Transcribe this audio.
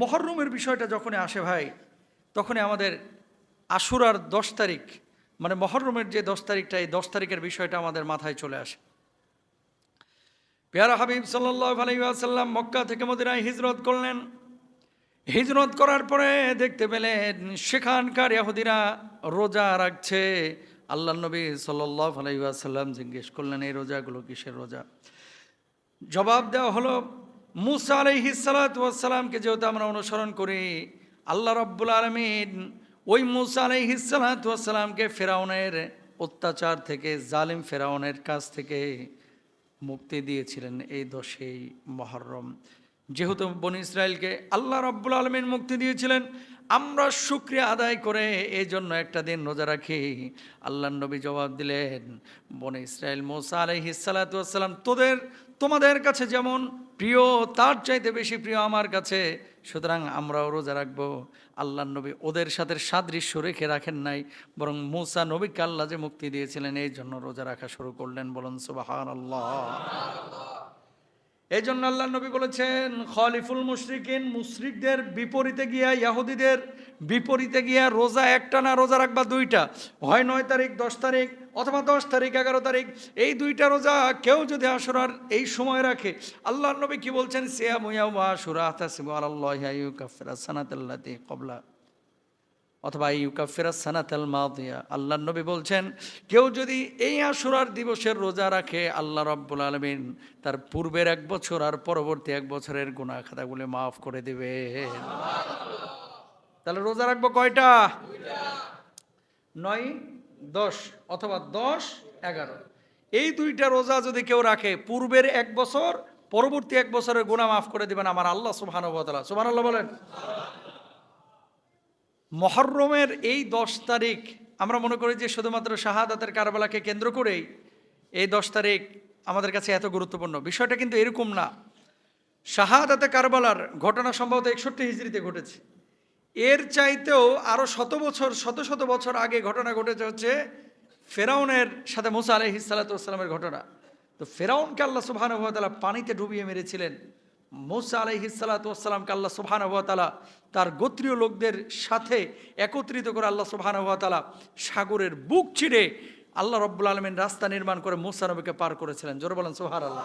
মহরমের বিষয়টা যখনই আসে ভাই, তখনই আমাদের আশুরার দশ তারিখ মানে মহরমের যে দশ তারিখটা, এই দশ তারিখের বিষয়টা আমাদের মাথায় চলে আসে। পেয়ারা হাবিব সাল্লাহ মক্কা থেকে মদিনায় হিজরত করলেন। হিজরত করার পরে দেখতে পেলেন সেখানকার ইহুদিরা রোজা রাখছে। আল্লাহ নবী সাল্লাহ আলাইসাল্লাম জিজ্ঞেস করলেন, এই রোজাগুলো কিসের রোজা? জবাব দেওয়া হলো মুসা আলহি সালাতামকে যেহেতু আমরা অনুসরণ করি, আল্লাহ রব্বুল আলমিন ওই মুসা আলহি সালাতামকে ফেরাউনের অত্যাচার থেকে, জালিম ফেরাউনের কাছ থেকে মুক্তি দিয়েছিলেন এই দশেই মহরম। যেহেতু বন ইসরায়েলকে আল্লাহ রব্বুল আলমিন মুক্তি দিয়েছিলেন আমরা শুক্রিয়া আদায় করে এই জন্য একটা দিন রোজা রাখি। আল্লাহ নবী জবাব দিলেন, বনে ইসরায়েল মোসা আলহিসাল্লাম তোদের, তোমাদের কাছে যেমন প্রিয়, তার চাইতে বেশি প্রিয় আমার কাছে, সুতরাং আমরাও রোজা রাখব। আল্লাহ নবী ওদের সাথে সাদৃশ্য রেখে রাখেন নাই, বরং মুসা নবীকে আল্লাহ যে মুক্তি দিয়েছিলেন এই জন্য রোজা রাখা শুরু করলেন। বলুন সুবাহান আল্লাহ এই জন্য আল্লাহ নবী বলেছেন, খলিফুল মুশরিকিন মুশরিকদের বিপরীতে গিয়া, ইয়াহুদিদের বিপরীতে গিয়া রোজা একটা না রোজা রাখবা দুইটা। হয় নয় তারিখ, দশ তারিখ অথবা দশ তারিখ, এগারো তারিখ, এই দুইটা রোজা কেউ যদি আসরার এই সময় রাখে আল্লাহ নবী কি বলছেন? সিয়া মুয়া আশুরা আতাসিবু আল্লাহ কবলা। অথবা ইউকা ইউকাফিরা সানাতাল মাদিয়া। আল্লাহ নবী বলছেন কেউ যদি এই আশুরার দিবসের রোজা রাখে আল্লাহ রব্বুল আলমিন তার পূর্বের এক বছর আর পরবর্তী এক বছরের গুণা খাতাগুলি মাফ করে দিবে। তাহলে রোজা রাখব কয়টা? নয় দশ অথবা দশ এগারো। এই দুইটা রোজা যদি কেউ রাখে পূর্বের এক বছর পরবর্তী এক বছরের গুণা মাফ করে দিবেন আমার আল্লাহ সুবহানুবতালা সুবহান আল্লাহ বলেন। মহরমের এই দশ তারিখ, আমরা মনে করি যে শুধুমাত্র শাহাদাতের কারবালাকে কেন্দ্র করেই এই দশ তারিখ আমাদের কাছে এত গুরুত্বপূর্ণ। বিষয়টা কিন্তু এরকম না। শাহাদাতে কারবালার ঘটনা সম্ভবত একষট্টি হিজড়িতে ঘটেছে। এর চাইতেও আরও শত বছর, শত শত বছর আগে ঘটনা ঘটেছে হচ্ছে ফেরাউনের সাথে মুসা আলহ সালাতামের ঘটনা। তো ফেরাউনকে আল্লাহ সুবাহানুভাতালা পানিতে ডুবিয়ে মেরেছিলেন। মৌসা আলহি সালাতামকে আল্লাহ সুবাহানুভাতালা তার গোত্রীয় লোকদের সাথে একত্রিত করে আল্লাহ সুবাহানুভাতালা সাগরের বুক ছিঁড়ে আল্লাহ রব্বুল আলমিন রাস্তা নির্মাণ করে মোসা নবীকে পার করেছিলেন। জোর বলেন সোহার আল্লাহ